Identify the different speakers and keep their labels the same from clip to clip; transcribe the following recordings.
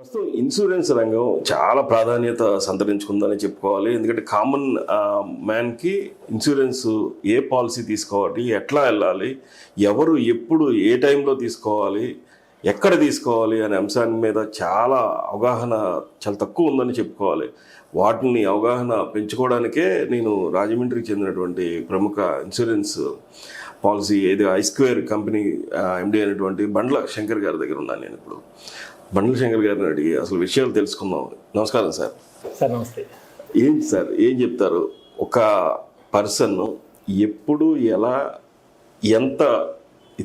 Speaker 1: ప్రస్తుతం ఇన్సూరెన్స్ రంగం చాలా ప్రాధాన్యత సంతరించుకుందని చెప్పుకోవాలి. ఎందుకంటే కామన్ మ్యాన్కి ఇన్సూరెన్స్ ఏ పాలసీ తీసుకోవాలి ఎట్లా వెళ్ళాలి ఎవరు ఎప్పుడు ఏ టైంలో తీసుకోవాలి ఎక్కడ తీసుకోవాలి అనే అంశాన్ని మీద చాలా అవగాహన చాలా తక్కువ ఉందని చెప్పుకోవాలి. వాటిని అవగాహన పెంచుకోవడానికే నేను రాజమండ్రికి చెందినటువంటి ప్రముఖ ఇన్సూరెన్స్ పాలసీ ఏది ఐస్క్వేర్ కంపెనీ ఎండి అయినటువంటి బండ్ల శంకర్ గారి దగ్గర ఉన్నాను నేను ఇప్పుడు. బండ్ల శంకర్ గారిని అడిగి అసలు విషయాలు తెలుసుకుందాం. నమస్కారం సార్.
Speaker 2: సార్ నమస్తే.
Speaker 1: ఏంటి సార్ ఏం చెప్తారు? ఒక పర్సన్ ఎప్పుడు ఎలా ఎంత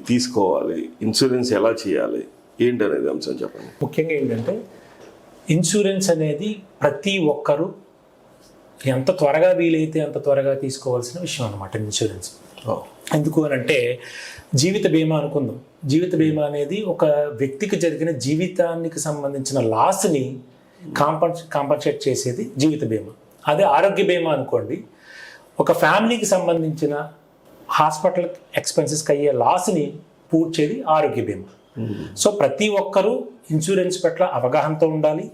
Speaker 1: తీసుకోవాలి ఇన్సూరెన్స్ ఎలా చేయాలి ఏంటి అనేది అంశం చెప్పండి.
Speaker 2: ముఖ్యంగా ఏంటంటే ఇన్సూరెన్స్ అనేది ప్రతి ఒక్కరూ ఎంత త్వరగా వీలైతే అంత త్వరగా తీసుకోవాల్సిన విషయం అనమాట ఇన్సూరెన్స్ ఎందుకు అని అంటే జీవిత బీమా అనుకుందాం. జీవిత బీమా అనేది ఒక వ్యక్తికి జరిగిన జీవితానికి సంబంధించిన లాస్ని కాంపన్స్ కాంపన్సేట్ చేసేది జీవిత బీమా. అదే ఆరోగ్య బీమా అనుకోండి. ఒక ఫ్యామిలీకి సంబంధించిన హాస్పిటల్ ఎక్స్పెన్సెస్కి అయ్యే లాస్ని పూడ్చేది ఆరోగ్య బీమా. సో ప్రతి ఒక్కరూ ఇన్సూరెన్స్ పట్ల అవగాహనతో ఉండాలి.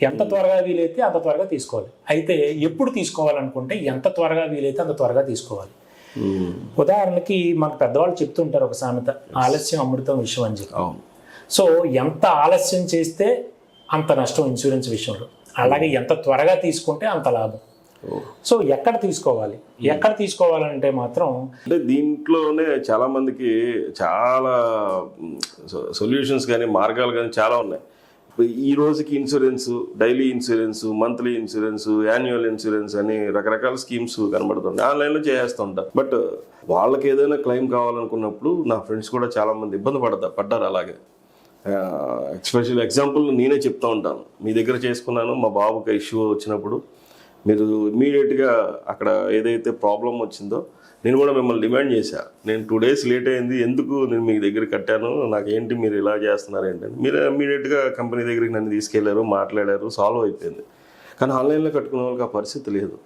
Speaker 2: ఎంత త్వరగా వీలైతే అంత త్వరగా తీసుకోవాలి. అయితే ఎప్పుడు తీసుకోవాలనుకుంటే ఎంత త్వరగా వీలైతే అంత త్వరగా తీసుకోవాలి. ఉదాహరణకి మనకు పెద్దవాళ్ళు చెప్తుంటారు ఒక సామెత ఆలస్యం అమృతం విషయం అని చెప్పి. సో ఎంత ఆలస్యం చేస్తే అంత నష్టం ఇన్సూరెన్స్ విషయంలో. అలాగే ఎంత త్వరగా తీసుకుంటే అంత లాభం. సో ఎక్కడ తీసుకోవాలి? ఎక్కడ తీసుకోవాలంటే మాత్రం
Speaker 1: అంటే దీంట్లోనే చాలా మందికి చాలా సొల్యూషన్స్ కానీ మార్గాలు కానీ చాలా ఉన్నాయి. ఈ రోజుకి insurance daily insurance monthly insurance annual insurance అని రకరకాల స్కీమ్స్ కనబడుతుంటాయి. ఆన్లైన్లో చేస్తుంటారు బట్ వాళ్ళకి ఏదైనా క్లెయిమ్ కావాలనుకున్నప్పుడు నా ఫ్రెండ్స్ కూడా చాలా మంది ఇబ్బంది పడతా పడ్డారు అలాగే. ఎక్స్పెషల్ ఎగ్జాంపుల్ నేనే చెప్తా ఉంటాను. మీ దగ్గర చేసుకున్నాను మా బాబుకి ఇష్యూ వచ్చినప్పుడు మీరు ఇమీడియట్గా అక్కడ ఏదైతే ప్రాబ్లం వచ్చిందో నేను కూడా మిమ్మల్ని డిమాండ్ చేశా. నేను టూ డేస్ లేట్ అయింది ఎందుకు నేను మీ దగ్గర కట్టాను? నాకేంటి మీరు ఇలా చేస్తున్నారు ఏంటంటే మీరు ఇమీడియట్గా కంపెనీ దగ్గరికి నన్ను తీసుకెళ్ళారు మాట్లాడారు సాల్వ్ అయిపోయింది. కానీ ఆన్లైన్లో కట్టుకునే వాళ్ళకి ఆ పరిస్థితి లేదు.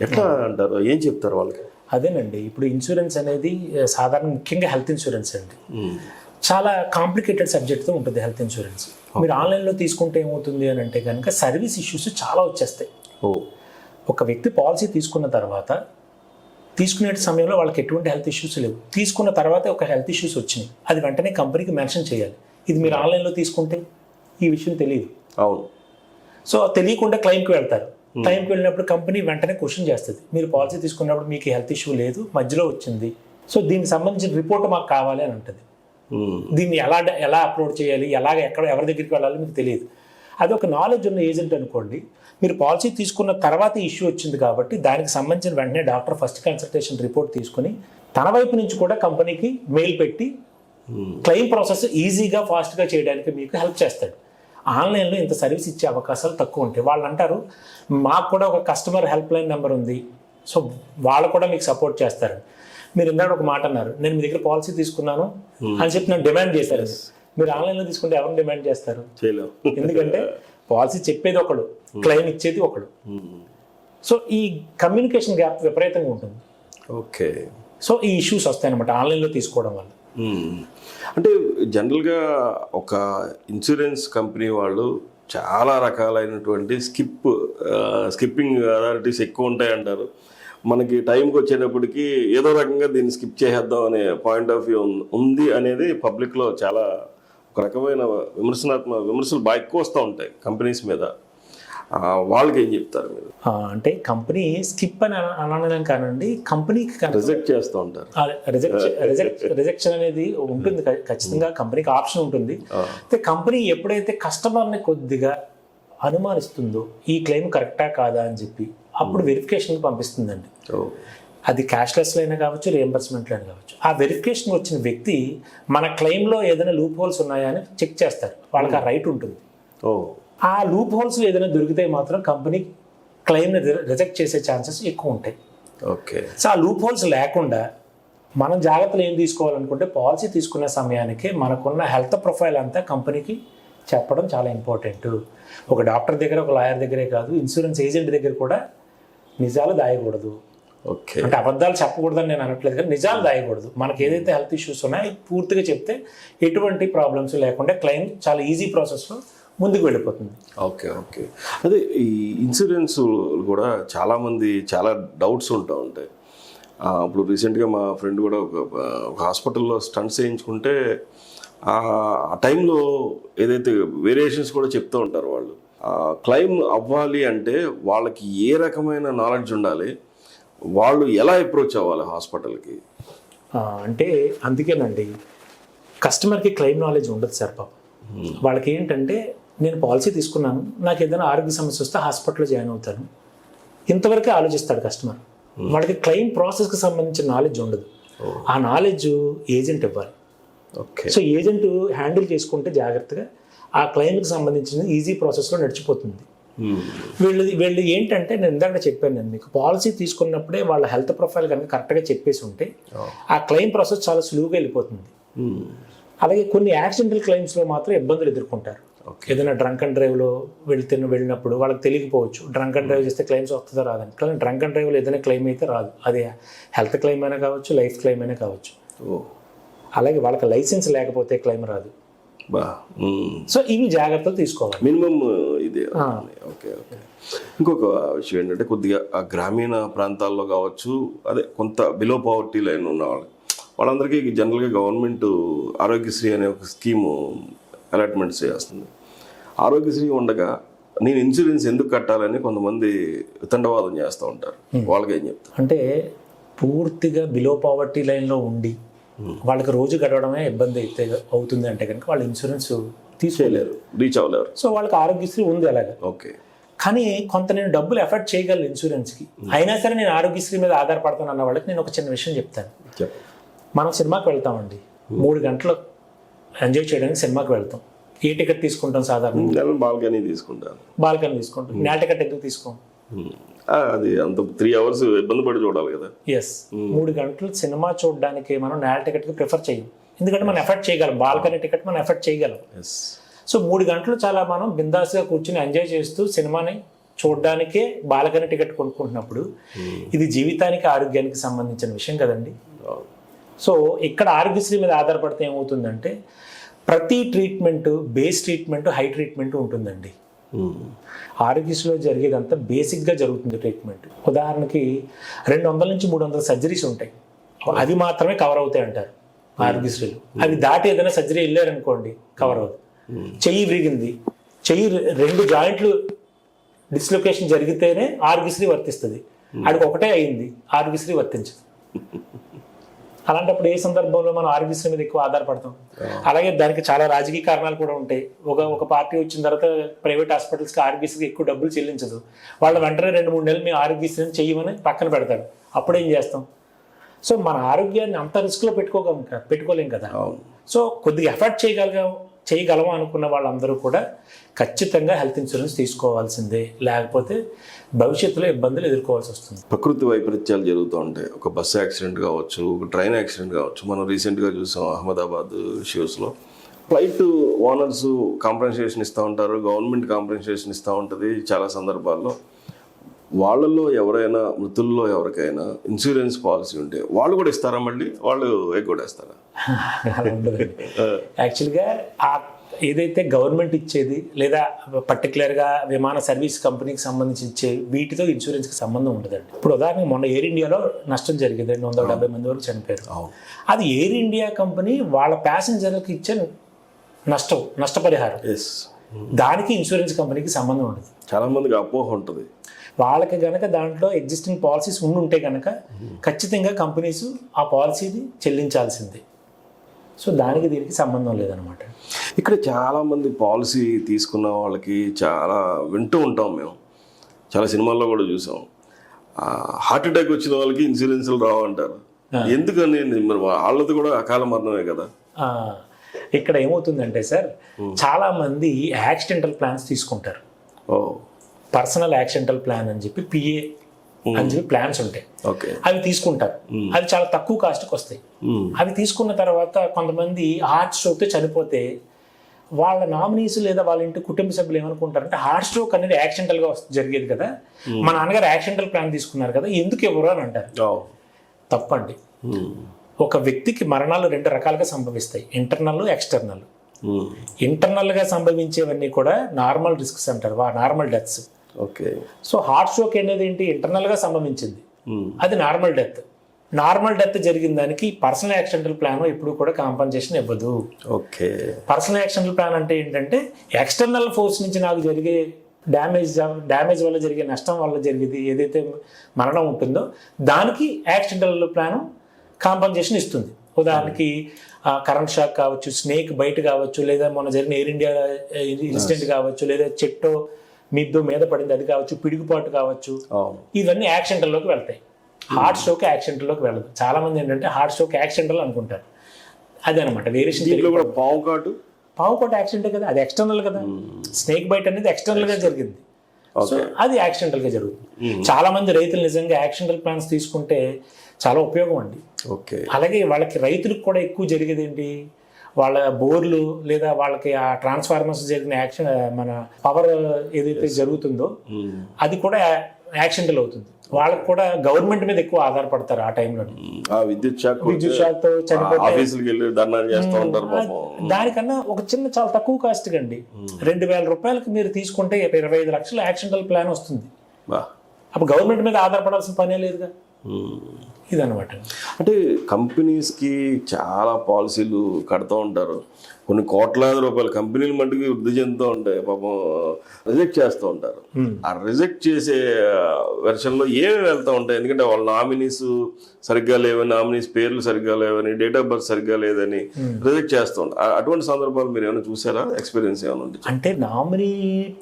Speaker 1: ఎట్లా అంటారు? ఏం చెప్తారు వాళ్ళకి?
Speaker 2: అదేనండి. ఇప్పుడు ఇన్సూరెన్స్ అనేది సాధారణ ముఖ్యంగా హెల్త్ ఇన్సూరెన్స్ అండి. చాలా కాంప్లికేటెడ్ సబ్జెక్ట్తో ఉంటుంది హెల్త్ ఇన్సూరెన్స్. మీరు ఆన్లైన్లో తీసుకుంటే ఏమవుతుంది అని అంటే కనుక సర్వీస్ ఇష్యూస్ చాలా వచ్చేస్తాయి.
Speaker 1: ఓ.
Speaker 2: ఒక వ్యక్తి పాలసీ తీసుకున్న తర్వాత తీసుకునే సమయంలో వాళ్ళకి ఎటువంటి హెల్త్ ఇష్యూస్ లేవు. తీసుకున్న తర్వాత ఒక హెల్త్ ఇష్యూస్ వచ్చినాయి. అది వెంటనే కంపెనీకి మెన్షన్ చేయాలి. ఇది మీరు ఆన్లైన్లో తీసుకుంటే ఈ విషయం తెలియదు.
Speaker 1: అవును.
Speaker 2: సో తెలియకుండా క్లైమ్కి వెళ్తారు. క్లైమ్కి వెళ్ళినప్పుడు కంపెనీ వెంటనే క్వశ్చన్ చేస్తుంది. మీరు పాలసీ తీసుకున్నప్పుడు మీకు హెల్త్ ఇష్యూ లేదు మధ్యలో వచ్చింది. సో దీనికి సంబంధించిన రిపోర్ట్ మాకు కావాలి అని ఉంటుంది
Speaker 1: ఉమ్.
Speaker 2: దీన్ని ఎలా ఎలా అప్లోడ్ చేయాలి ఎలాగ ఎక్కడ ఎవరి దగ్గరికి వెళ్ళాలి మీకు తెలియదు. అది ఒక నాలెడ్జ్ ఉన్న ఏజెంట్ అనుకోండి. మీరు పాలసీ తీసుకున్న తర్వాత ఇష్యూ వచ్చింది కాబట్టి దానికి సంబంధించిన వెంటనే డాక్టర్ ఫస్ట్ కన్సల్టేషన్ రిపోర్ట్ తీసుకుని తన వైపు నుంచి కూడా కంపెనీకి మెయిల్ పెట్టి క్లెయిమ్ ప్రాసెస్ ఈజీగా ఫాస్ట్గా చేయడానికి మీకు హెల్ప్ చేస్తాడు. ఆన్లైన్లో ఇంత సర్వీస్ ఇచ్చే అవకాశాలు తక్కువ ఉంటాయి. వాళ్ళు అంటారు మాకు కూడా ఒక కస్టమర్ హెల్ప్ లైన్ నెంబర్ ఉంది. సో వాళ్ళు కూడా మీకు సపోర్ట్ చేస్తారు. మీరు ఇందాక ఒక మాట అన్నారు నేను మీ దగ్గర పాలసీ తీసుకున్నాను అని చెప్పి నన్ను డిమాండ్ చేశారు. మీరు ఆన్లైన్లో తీసుకుంటే ఎవరిని డిమాండ్ చేస్తారు? ఎందుకంటే పాలసీ చెప్పేది ఒకడు క్లెయిమ్ ఇచ్చేది ఒకడు.
Speaker 1: ఉమ్.
Speaker 2: సో ఈ కమ్యూనికేషన్ గ్యాప్ విపరీతంగా ఉంటుంది.
Speaker 1: ఓకే.
Speaker 2: సో ఈ ఇష్యూస్ వస్తాయన్నమాట ఆన్లైన్లో తీసుకోవడం వల్ల.
Speaker 1: మ్మ్. అంటే జనరల్గా ఒక ఇన్సూరెన్స్ కంపెనీ వాళ్ళు చాలా రకాలైనటువంటి స్కిప్ స్కిప్పింగ్ అథారిటీస్ ఎక్కువ ఉంటాయి అంటారు మనకి టైంకి వచ్చేటప్పటికి ఏదో రకంగా దీన్ని స్కిప్ చేసేద్దాం అనే పాయింట్ ఆఫ్ వ్యూ ఉంది అనేది పబ్లిక్లో చాలా ఒక రకమైన విమర్శనాత్మక విమర్శలు బాగా ఎక్కువ వస్తూ ఉంటాయి కంపెనీస్ మీద. వాళ్ళకి ఏం చెప్తారు మీరు?
Speaker 2: అంటే కంపెనీ స్కిప్ అని అన- అనడం కానండి కంపెనీకి
Speaker 1: రిజెక్ట్ చేస్తూ ఉంటారు.
Speaker 2: రిజెక్ట్ రిజెక్ట్ రిజెక్షన్ అనేది ఉంటుంది ఖచ్చితంగా కంపెనీకి ఆప్షన్ ఉంటుంది. అయితే కంపెనీ ఎప్పుడైతే కస్టమర్ని కొద్దిగా అనుమానిస్తుందో ఈ క్లెయిమ్ కరెక్టా కాదా అని చెప్పి అప్పుడు వెరిఫికేషన్కి పంపిస్తుందండి. అది క్యాష్లెస్లో అయినా కావచ్చు రియంబర్స్మెంట్లో అయినా కావచ్చు. ఆ వెరిఫికేషన్ వచ్చిన వ్యక్తి మన క్లెయిమ్లో ఏదైనా లూప్ హోల్స్ ఉన్నాయా అని చెక్ చేస్తారు వాళ్ళకి ఆ రైట్ ఉంటుంది.
Speaker 1: ఓ.
Speaker 2: ఆ లూప్ హోల్స్ ఏదైనా దొరికితే మాత్రం కంపెనీ క్లెయిమ్ని రిజెక్ట్ చేసే ఛాన్సెస్ ఎక్కువ ఉంటాయి.
Speaker 1: ఓకే.
Speaker 2: సో ఆ లూప్ హోల్స్ లేకుండా మనం జాగ్రత్తలు ఏం తీసుకోవాలనుకుంటే పాలసీ తీసుకునే సమయానికి మనకున్న హెల్త్ ప్రొఫైల్ అంతా కంపెనీకి చెప్పడం చాలా ఇంపార్టెంట్ ఒక డాక్టర్ దగ్గర ఒక లాయర్ దగ్గరే కాదు ఇన్సూరెన్స్ ఏజెంట్ దగ్గర కూడా నిజాలు దాయకూడదు.
Speaker 1: ఓకే.
Speaker 2: అంటే అబద్ధాలు చెప్పకూడదని నేను అనట్లేదు కానీ నిజాలు దాయకూడదు మనకి ఏదైతే హెల్త్ ఇష్యూస్ ఉన్నాయో పూర్తిగా చెప్తే ఎటువంటి ప్రాబ్లమ్స్ లేకుండా క్లెయిమ్ చాలా ఈజీ ప్రాసెస్లో ముందుకు వెళ్ళిపోతుంది.
Speaker 1: Okay okay. అదే ఈ ఇన్సూరెన్స్ కూడా చాలామంది చాలా డౌట్స్ ఉంటా ఉంటాయి. ఇప్పుడు రీసెంట్గా మా ఫ్రెండ్ కూడా ఒక హాస్పిటల్లో స్టంట్స్ చేయించుకుంటే ఆ ఆ టైంలో ఏదైతే వేరియేషన్స్ కూడా చెప్తూ ఉంటారు వాళ్ళు. క్లైమ్ అవ్వాలి అంటే వాళ్ళకి ఏ రకమైన నాలెడ్జ్ ఉండాలి? వాళ్ళు ఎలా అప్రోచ్ అవ్వాలి హాస్పిటల్కి?
Speaker 2: అంటే అందుకేనండి కస్టమర్కి క్లెయిమ్ నాలెడ్జ్ ఉండదు సార్ పాపం. వాళ్ళకి ఏంటంటే నేను పాలసీ తీసుకున్నాను నాకు ఏదైనా ఆరోగ్య సమస్య వస్తే హాస్పిటల్లో జాయిన్ అవుతాను. ఇంతవరకే ఆలోచిస్తాడు కస్టమర్. వాళ్ళకి క్లెయిమ్ ప్రాసెస్కి సంబంధించిన నాలెడ్జ్ ఉండదు. ఆ నాలెడ్జ్ ఏజెంట్ ఇవ్వాలి.
Speaker 1: ఓకే.
Speaker 2: సో ఏజెంట్ హ్యాండిల్ చేసుకుంటే జాగ్రత్తగా ఆ క్లెయిమ్కి సంబంధించిన ఈజీ ప్రాసెస్లో నడిచిపోతుంది. వీళ్ళు వీళ్ళు ఏంటంటే నేను ఇందాక చెప్పాను నేను మీకు. పాలసీ తీసుకున్నప్పుడే వాళ్ళ హెల్త్ ప్రొఫైల్ కనుక కరెక్ట్గా చెప్పేసి ఉంటే ఆ. క్లెయిమ్ ప్రాసెస్ చాలా సులువుగా వెళ్ళిపోతుంది. అలాగే కొన్ని యాక్సిడెంటల్ క్లెయిమ్స్లో మాత్రం ఇబ్బందులు ఎదుర్కొంటారు. ఏదైనా డ్రంక్ అండ్ డ్రైవ్లో వెళ్తే వెళ్ళినప్పుడు వాళ్ళకి తెలియకపోవచ్చు. డ్రంక్ అండ్ డ్రైవ్ చేస్తే క్లెయిమ్స్ వస్తుందో రాదని కానీ డ్రంక్ అండ్ డ్రైవ్లో ఏదైనా క్లెయిమ్ అయితే రాదు. అది హెల్త్ క్లెయిమ్ అయినా కావచ్చు లైఫ్ క్లెయిమ్ అయినా కావచ్చు.
Speaker 1: ఓ.
Speaker 2: అలాగే వాళ్ళకి లైసెన్స్ లేకపోతే క్లెయిమ్ రాదు. సో ఇవి జాగ్రత్తలు తీసుకోవాలి.
Speaker 1: మినిమం ఇదే ఓకే ఓకే. ఇంకొక విషయం ఏంటంటే కొద్దిగా ఆ గ్రామీణ ప్రాంతాల్లో కావచ్చు అదే కొంత బిలో పవర్టీ లైన్ ఉన్న వాళ్ళు వాళ్ళందరికీ జనరల్గా గవర్నమెంట్ ఆరోగ్యశ్రీ అనే ఒక స్కీము అలాట్మెంట్స్ చేస్తుంది. ఆరోగ్యశ్రీ ఉండగా నేను ఇన్సూరెన్స్ ఎందుకు కట్టాలని కొంతమంది తండవాదం చేస్తూ ఉంటారు. వాళ్ళకి ఏం చెప్తారు?
Speaker 2: అంటే పూర్తిగా బిలో పావర్టీ లైన్లో ఉండి వాళ్ళకి రోజు గడవడమే ఇబ్బంది అయితే అవుతుంది అంటే కనుక వాళ్ళు ఇన్సూరెన్స్ తీసుకోలేరు
Speaker 1: రీచ్ అవ్వలేరు.
Speaker 2: సో వాళ్ళకి ఆరోగ్యశ్రీ ఉంది అలాగా.
Speaker 1: ఓకే.
Speaker 2: కానీ కొంత నేను డబ్బులు ఎఫర్ట్ చేయగలను ఇన్సూరెన్స్కి అయినా సరే నేను ఆరోగ్యశ్రీ మీద ఆధారపడతాను అన్న వాళ్ళకి నేను ఒక చిన్న విషయం చెప్తాను. మనం సినిమాకి వెళ్తామండి. మూడు గంటలు ఎంజాయ్ చేయడానికి సినిమాకి వెళ్తాం. ఏ టికెట్ తీసుకుంటాం సాధారణ?
Speaker 1: నేను బాల్కనీ తీసుకుంటాను.
Speaker 2: బాల్కనీ తీసుకుంటాం. నేల టికెట్ ఎందుకు తీసుకోం?
Speaker 1: అది అంత త్రీ అవర్స్ ఇబ్బంది పడి చూడాలి కదా.
Speaker 2: ఎస్ మూడు గంటలు సినిమా చూడడానికి మనం నేల టికెట్కి ప్రిఫర్ చేయం. ఎందుకంటే మనం ఎఫర్ట్ చేయగలం. బాల్కనీ టికెట్ మనం ఎఫర్ట్ చేయగలం. సో మూడు గంటలు చాలా మనం బిందాస్గా కూర్చుని ఎంజాయ్ చేస్తూ సినిమాని చూడడానికే బాల్కనీ టికెట్ కొనుక్కుంటున్నప్పుడు ఇది జీవితానికి ఆరోగ్యానికి సంబంధించిన విషయం కదండి. సో ఇక్కడ ఆరోగ్యశ్రీ మీద ఆధారపడితే ఏమవుతుందంటే ప్రతి treatment base treatment high treatment ఉంటుందండి. ఆరోగ్యశ్రీలో జరిగేదంతా బేసిక్గా జరుగుతుంది ట్రీట్మెంట్ ఉదాహరణకి రెండు వందల నుంచి మూడు వందల సర్జరీస్ ఉంటాయి. అవి మాత్రమే కవర్ అవుతాయి అంటారు. ఆరోగ్యశ్రీలో. అవి దాటి ఏదైనా సర్జరీ వెళ్ళారనుకోండి కవర్ అవుతుంది. చెయ్యి విరిగింది. చెయ్యి రెండు జాయింట్లు డిస్లొకేషన్ జరిగితేనే ఆరోగ్యశ్రీ వర్తిస్తుంది. అడికి ఒకటే అయింది ఆరోగ్యశ్రీ వర్తించదు. అలాంటప్పుడు ఏ సందర్భంలో మనం ఆరోగ్యశ్రీ మీద ఎక్కువ ఆధారపడతాం? అలాగే దానికి చాలా రాజకీయ కారణాలు కూడా ఉంటాయి. ఒక ఒక పార్టీ వచ్చిన తర్వాత ప్రైవేట్ హాస్పిటల్స్కి ఆరోగ్యశ్రీకి ఎక్కువ డబ్బులు చెల్లించదు. వాళ్ళు వెంటనే రెండు మూడు నెలలు మేము ఆరోగ్యశ్రీని చెయ్యమని పక్కన పెడతారు. అప్పుడేం చేస్తాం? సో మన ఆరోగ్యాన్ని అంత రిస్క్లో పెట్టుకోగలం పెట్టుకోలేం కదా. సో కొద్దిగా ఎఫర్ట్ చేయగలగా చేయగలము అనుకున్న వాళ్ళందరూ కూడా ఖచ్చితంగా హెల్త్ ఇన్సూరెన్స్ తీసుకోవాల్సిందే. లేకపోతే భవిష్యత్తులో ఇబ్బందులు ఎదుర్కోవాల్సి వస్తుంది.
Speaker 1: ప్రకృతి వైపరీత్యాలు జరుగుతూ ఉంటాయి. ఒక బస్సు యాక్సిడెంట్ కావచ్చు ఒక ట్రైన్ యాక్సిడెంట్ కావచ్చు. మనం రీసెంట్గా చూసాం అహ్మదాబాద్ షోస్లో ఫ్లైట్ ఓనర్స్ కాంపెన్సేషన్ ఇస్తూ ఉంటారు గవర్నమెంట్ కాంపెన్సేషన్ ఇస్తూ ఉంటుంది చాలా సందర్భాల్లో. వాళ్ళల్లో ఎవరైనా మృతుల్లో ఎవరికైనా ఇన్సూరెన్స్ పాలసీ ఉంటే వాళ్ళు కూడా ఇస్తారా మళ్ళీ? వాళ్ళు ఎగ్గొడేస్తారా
Speaker 2: యాక్చువల్గా ఆ ఏదైతే గవర్నమెంట్ ఇచ్చేది లేదా పర్టికులర్గా విమాన సర్వీస్ కంపెనీకి సంబంధించి ఇచ్చే వీటితో ఇన్సూరెన్స్కి సంబంధం ఉండదండి. ఇప్పుడు ఉదాహరణకి మొన్న ఎయిర్ ఇండియాలో నష్టం జరిగింది రెండు వందల డెబ్బై మంది వరకు చనిపోయారు. అది ఎయిర్ ఇండియా కంపెనీ వాళ్ళ ప్యాసింజర్లకు ఇచ్చే నష్టం నష్టపరిహారం. దానికి ఇన్సూరెన్స్ కంపెనీకి సంబంధం ఉండదు.
Speaker 1: చాలా మందికి అపోహ ఉంటుంది.
Speaker 2: వాళ్ళకి గనక దాంట్లో ఎగ్జిస్టింగ్ పాలసీస్ ఉండి ఉంటే గనక ఖచ్చితంగా కంపెనీస్ ఆ పాలసీని చెల్లించాల్సిందే. సో దానికి దీనికి సంబంధం లేదనమాట
Speaker 1: ఇక్కడ చాలా మంది పాలసీ తీసుకున్న వాళ్ళకి చాలా వింటూ ఉంటాం మేము. చాలా సినిమాల్లో కూడా చూసాం. హార్ట్ అటాక్ వచ్చిన వాళ్ళకి ఇన్సూరెన్స్లు రావంటారు. ఎందుకని? మరి వాళ్ళది కూడా అకాల మరణమే కదా.
Speaker 2: ఇక్కడ ఏమవుతుందంటే సార్ చాలా మంది యాక్సిడెంటల్ ప్లాన్స్ తీసుకుంటారు.
Speaker 1: ఓ.
Speaker 2: పర్సనల్ యాక్సిడెంటల్ ప్లాన్ అని చెప్పి పిఏ అని చెప్పి ప్లాన్స్ ఉంటాయి. అవి తీసుకుంటారు. అవి చాలా తక్కువ కాస్ట్కి వస్తాయి. అవి తీసుకున్న తర్వాత కొంతమంది హార్ట్ స్ట్రోక్తో చనిపోతే వాళ్ళ నామినీస్ లేదా వాళ్ళ ఇంటి కుటుంబ సభ్యులు ఏమనుకుంటారంటే హార్ట్ స్ట్రోక్ అనేది యాక్సిడెంటల్గా జరిగేది కదా. మా నాన్నగారు యాక్సిడెంటల్ ప్లాన్ తీసుకున్నారు కదా ఎందుకు ఇవ్వరు అని అంటారు. తప్పండి. ఒక వ్యక్తికి మరణాలు రెండు రకాలుగా సంభవిస్తాయి. Internal external. ఇంటర్నల్గా సంభవించేవన్నీ కూడా నార్మల్ రిస్క్స్ అంటారు. వా normal deaths.
Speaker 1: Okay.
Speaker 2: So heart stroke అనేది ఏంటి? ఇంటర్నల్గా సంభవించింది.
Speaker 1: ఉమ్.
Speaker 2: అది నార్మల్ డెత్. నార్మల్ డెత్ జరిగిన దానికి పర్సనల్ యాక్సిడెంటల్ ప్లాన్ ఎప్పుడు కూడా కాంపన్సేషన్ ఇవ్వదు.
Speaker 1: ఓకే.
Speaker 2: పర్సనల్ యాక్సిడెంటల్ ప్లాన్ అంటే ఏంటంటే ఎక్స్టర్నల్ ఫోర్స్ నుంచి నాకు జరిగే డ్యామేజ్ డ్యామేజ్ వల్ల జరిగే నష్టం వల్ల జరిగేది ఏదైతే మరణం ఉంటుందో దానికి యాక్సిడెంటల్ ప్లాన్ కాంపన్సేషన్ ఇస్తుంది. ఉదాహరణకి కరెంట్ షాక్ కావచ్చు స్నేక్ బయట కావచ్చు లేదా మొన్న జరిగిన ఎయిర్ ఇండియా ఇన్సిడెంట్ కావచ్చు లేదా చెట్టు మీదో మీద పడింది. అది కావచ్చు పిడుగుపాటు కావచ్చు. ఇవన్నీ యాక్సిడెంటల్లోకి వెళ్తాయి. హార్ట్ స్ట్రోక్ యాక్సిడెంటల్లోకి వెళ్ళదు. చాలా మంది ఏంటంటే హార్ట్ స్ట్రోక్ యాక్సిడెంటల్ అనుకుంటారు. అదనమాట వేరియేషన్
Speaker 1: కూడా పావు కాటు
Speaker 2: పావు యాక్సిడెంట్ కదా అది ఎక్స్టర్నల్ కదా. స్నేక్ బైట్ అనేది ఎక్స్టర్నల్గా జరిగింది. సో అది యాక్సిడెంటల్గా జరుగుతుంది. చాలా మంది రైతులు నిజంగా యాక్సిడెంటల్ ప్లాన్స్ తీసుకుంటే చాలా ఉపయోగం అండి.
Speaker 1: ఓకే
Speaker 2: అలాగే వాళ్ళకి రైతులకు కూడా ఎక్కువ జరిగేది ఏంటి వాళ్ళ బోర్లు లేదా వాళ్ళకి ఆ ట్రాన్స్ఫార్మర్స్ జరిగిన యాక్షన్ మన పవర్ ఏదైతే జరుగుతుందో
Speaker 1: ఉమ్.
Speaker 2: అది కూడా యాక్సిడెంటల్ అవుతుంది. వాళ్ళకి కూడా గవర్నమెంట్ మీద ఎక్కువ ఆధారపడతారు ఆ టైంలో
Speaker 1: ఆ విద్యుత్ షాక్
Speaker 2: విద్యుత్ షాక్తో చనిపోతే
Speaker 1: ఆఫీసులకు వెళ్ళి ధర్నా చేస్తూ ఉంటారు పాపం.
Speaker 2: దానికన్నా ఒక చిన్న చాలా తక్కువ కాస్ట్ అండి రెండు వేల రూపాయలకి మీరు తీసుకుంటే ఇరవై ఐదు లక్షల యాక్సిడెంటల్ ప్లాన్ వస్తుంది. అప్పుడు గవర్నమెంట్ మీద ఆధారపడాల్సిన పనే లేదుగా. ఇదనమాట
Speaker 1: అంటే కంపెనీస్కి చాలా పాలసీలు కడుతూ ఉంటారు. కొన్ని కోట్లాది రూపాయల కంపెనీలు మట్టుకు వృద్ధి చెందుతూ ఉంటాయి. పాపం రిజెక్ట్ చేస్తూ ఉంటారు. ఆ రిజెక్ట్ చేసే వెర్షన్లో ఏమి వెళ్తూ ఉంటాయి? ఎందుకంటే వాళ్ళ నామినీస్ సరిగ్గా లేవని నామినీస్ పేర్లు సరిగ్గా లేవని డేట్ ఆఫ్ బర్త్ సరిగ్గా లేదని రిజెక్ట్ చేస్తూ ఉంటారు. అటువంటి సందర్భాలు మీరు ఏమైనా చూసారా? ఎక్స్పీరియన్స్ ఏమైనా ఉంది
Speaker 2: అంటే నామినీ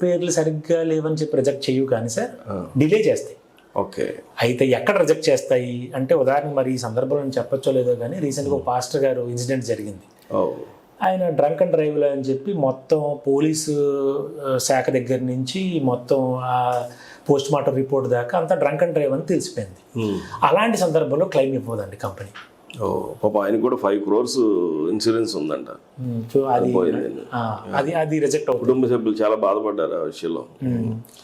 Speaker 2: పేర్లు సరిగ్గా లేవని చెప్పి రిజెక్ట్ చేయు కానీ సార్ డిలే చేస్తాయి.
Speaker 1: ఓకే.
Speaker 2: అయితే ఎక్కడ రిజెక్ట్ చేస్తాయి? అంటే ఉదాహరణ మరి ఈ సందర్భంలో నేను చెప్పొచ్చో లేదో కానీ రీసెంట్గా ఒక పాస్టర్ గారు ఇన్సిడెంట్ జరిగింది. ఆయన డ్రంక్ అండ్ డ్రైవ్లో అని చెప్పి మొత్తం పోలీసు శాఖ దగ్గర నుంచి మొత్తం ఆ పోస్ట్ మార్టం రిపోర్ట్ దాకా అంతా డ్రంక్ అండ్ డ్రైవ్ అని తెలిసిపోయింది.
Speaker 1: ఉమ్.
Speaker 2: అలాంటి సందర్భంలో క్లెయిమ్ ఇవ్వదండి కంపెనీ.
Speaker 1: పాప ఆయనకు కూడా ఫైవ్ క్రోర్స్ ఇన్సూరెన్స్ ఉందంట.
Speaker 2: సో అది అది అది రిజెక్ట్ అవుతుంది.
Speaker 1: కుటుంబ సభ్యులు చాలా బాధపడ్డారు ఆ విషయంలో.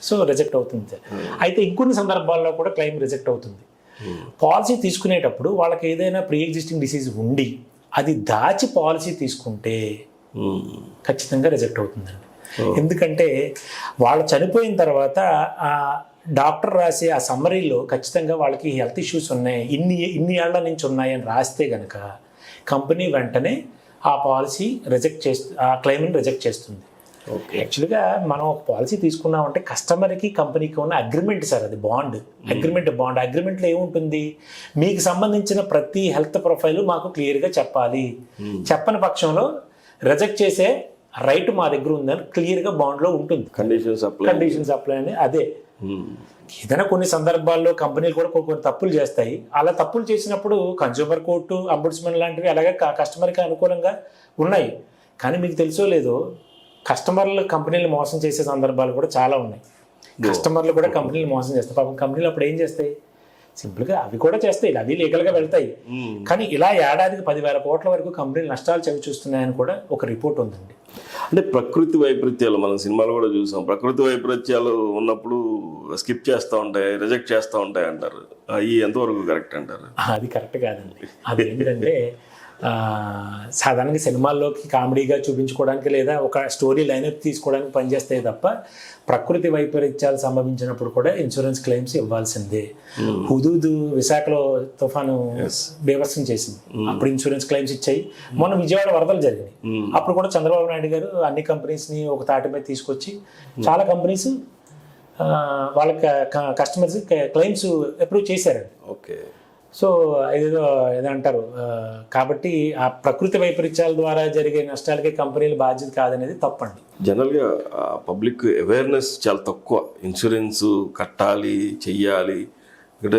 Speaker 2: సో రిజెక్ట్ అవుతుంది. అయితే ఇంకొన్ని సందర్భాల్లో కూడా క్లెయిమ్ రిజెక్ట్ అవుతుంది. పాలసీ తీసుకునేటప్పుడు వాళ్ళకి ఏదైనా ప్రీ ఎగ్జిస్టింగ్ డిసీజ్ ఉండి అది దాచి పాలసీ తీసుకుంటే. ఖచ్చితంగా రిజెక్ట్ అవుతుందండి. ఎందుకంటే వాళ్ళు చనిపోయిన తర్వాత ఆ డాక్టర్ రాసే ఆ సమ్మరీలో ఖచ్చితంగా వాళ్ళకి హెల్త్ ఇష్యూస్ ఉన్నాయి. ఇన్ని ఇన్ని ఏళ్ళ నుంచి ఉన్నాయని రాస్తే గనక కంపెనీ వెంటనే ఆ పాలసీ రిజెక్ట్ చేస్తు ఆ క్లెయిమ్ని రిజెక్ట్ చేస్తుంది.
Speaker 1: ఓకే.
Speaker 2: యాక్చువల్గా మనం ఒక పాలసీ తీసుకున్నామంటే కస్టమర్కి కంపెనీకి ఉన్న అగ్రిమెంట్ సార్ అది బాండ్. Agreement bond. అగ్రిమెంట్లో ఏముంటుంది? మీకు సంబంధించిన ప్రతి హెల్త్ ప్రొఫైల్ మాకు క్లియర్గా చెప్పాలి. చెప్పని పక్షంలో రిజెక్ట్ చేసే రైట్ మా దగ్గర ఉందని క్లియర్గా బాండ్లో ఉంటుంది.
Speaker 1: కండిషన్స్ అప్లై
Speaker 2: కండిషన్స్ అప్లై అని అదే. ఏదైనా కొన్ని సందర్భాల్లో కంపెనీలు కూడా కొన్ని తప్పులు చేస్తాయి. అలా తప్పులు చేసినప్పుడు కన్జ్యూమర్ కోర్టు అంబుడ్స్మెన్ లాంటివి అలాగే కస్టమర్కి అనుకూలంగా ఉన్నాయి. కానీ మీకు తెలుసో లేదో కస్టమర్లు కంపెనీలు మోసం చేసే సందర్భాలు కూడా చాలా ఉన్నాయి. కస్టమర్లు కూడా కంపెనీలు మోసం చేస్తాయి. పాపం కంపెనీలు అప్పుడు ఏం చేస్తాయి? సింపుల్గా అవి కూడా చేస్తాయి. అవి లీగల్గా వెళ్తాయి. కానీ ఇలా ఏడాదికి పదివేల కోట్ల వరకు కంపెనీలు నష్టాలు చవి చూస్తున్నాయని కూడా ఒక రిపోర్ట్ ఉందండి.
Speaker 1: అంటే ప్రకృతి వైపరీత్యాలు మనం సినిమాలు కూడా చూసాం. ప్రకృతి వైపరీత్యాలు ఉన్నప్పుడు స్కిప్ చేస్తూ ఉంటాయి రిజెక్ట్ చేస్తూ ఉంటాయి అంటారు. అవి ఎంతవరకు కరెక్ట్ అంటారు?
Speaker 2: అది కరెక్ట్ కాదండి. అది ఏంటంటే సాధారణంగా సినిమాల్లోకి కామెడీగా చూపించుకోవడానికి లేదా ఒక స్టోరీ లైనప్ తీసుకోవడానికి పనిచేస్తాయి తప్ప ప్రకృతి వైపరీత్యాలు సంభవించినప్పుడు కూడా ఇన్సూరెన్స్ క్లెయిమ్స్ ఇవ్వాల్సిందే. హుదూదు విశాఖలో తుఫాను బీభత్సం చేసింది. అప్పుడు ఇన్సూరెన్స్ క్లెయిమ్స్ ఇచ్చాయి. మొన్న విజయవాడ వరదలు జరిగినాయి. అప్పుడు కూడా చంద్రబాబు నాయుడు గారు అన్ని కంపెనీస్ని ఒక తాటి మీద తీసుకొచ్చి చాలా కంపెనీస్ వాళ్ళ కస్టమర్స్ క్లెయిమ్స్ అప్రూవ్ చేశారండి.
Speaker 1: ఓకే.
Speaker 2: సో ఏదో ఏదంటారు కాబట్టి ఆ ప్రకృతి వైపరీత్యాల ద్వారా జరిగే నష్టాలకి కంపెనీలు బాధ్యత కాదనేది తప్పండి.
Speaker 1: జనరల్గా పబ్లిక్ అవేర్నెస్ చాలా తక్కువ. ఇన్సూరెన్స్ కట్టాలి చెయ్యాలి. ఇక్కడ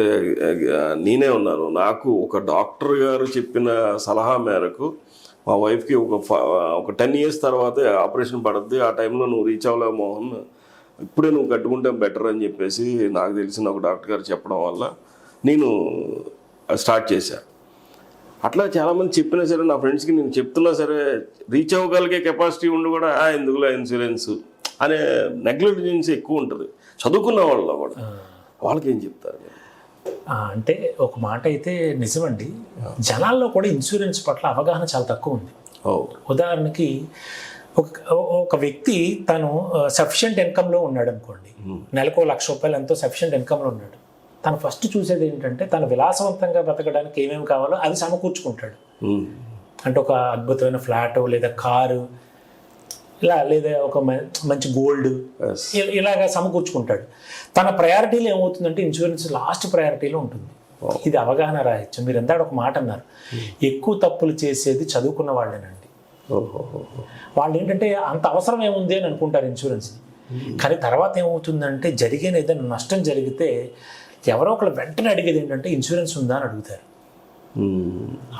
Speaker 1: నేనే ఉన్నాను. నాకు ఒక డాక్టర్ గారు చెప్పిన సలహా మేరకు మా వైఫ్కి ఒక ఫ- ఒక టెన్ ఇయర్స్ తర్వాత ఆపరేషన్ పడుద్ది. ఆ టైంలో నువ్వు రీచ్ అవ్వలే మోహన్. ఇప్పుడే నువ్వు కట్టుకుంటే బెటర్ అని చెప్పేసి నాకు తెలిసిన ఒక డాక్టర్ గారు చెప్పడం వల్ల నేను స్టార్ట్ చేశాను అట్లా చాలామంది చెప్పినా సరే నా ఫ్రెండ్స్కి నేను చెప్తున్నా సరే రీచ్ అవ్వగలిగే కెపాసిటీ ఉండి కూడా "ఆ, ఎందుకులే ఇన్సూరెన్స్ అనే నెగ్లిజెన్స్ ఎక్కువ ఉంటుంది. చదువుకున్న వాళ్ళలో కూడా. వాళ్ళకి ఏం చెప్తారు?
Speaker 2: అంటే ఒక మాట అయితే నిజమండి. జనాల్లో కూడా ఇన్సూరెన్స్ పట్ల అవగాహన చాలా తక్కువ ఉంది.
Speaker 1: ఓ.
Speaker 2: ఉదాహరణకి ఒక ఒక వ్యక్తి తను సఫిషియంట్ ఇన్కంలో ఉన్నాడు అనుకోండి నెలకు లక్ష రూపాయలు ఎంతో సఫిషియంట్ ఇన్కంలో ఉన్నాడు. తను ఫస్ట్ చూసేది ఏంటంటే తను విలాసవంతంగా బతకడానికి ఏమేమి కావాలో అది సమకూర్చుకుంటాడు.
Speaker 1: ఉమ్.
Speaker 2: అంటే ఒక అద్భుతమైన ఫ్లాట్ లేదా కారు ఇలా లేదా ఒక మంచి గోల్డ్ ఇలాగా సమకూర్చుకుంటాడు. తన ప్రయారిటీలో ఏమవుతుందంటే ఇన్సూరెన్స్ లాస్ట్ ప్రయారిటీలో ఉంటుంది. ఇది అవగాహన రాయొచ్చు. మీరు ఎందాడు ఒక మాట అన్నారు. ఎక్కువ తప్పులు చేసేది చదువుకున్న వాళ్ళేనండి.
Speaker 1: ఓహో
Speaker 2: వాళ్ళు ఏంటంటే అంత అవసరం ఏముంది అని అనుకుంటారు ఇన్సూరెన్స్ కానీ తర్వాత ఏమవుతుందంటే జరిగిన ఏదైనా నష్టం జరిగితే ఎవరో ఒకళ్ళు వెంటనే అడిగేది ఏంటంటే ఇన్సూరెన్స్ ఉందా? అని అడుగుతారు.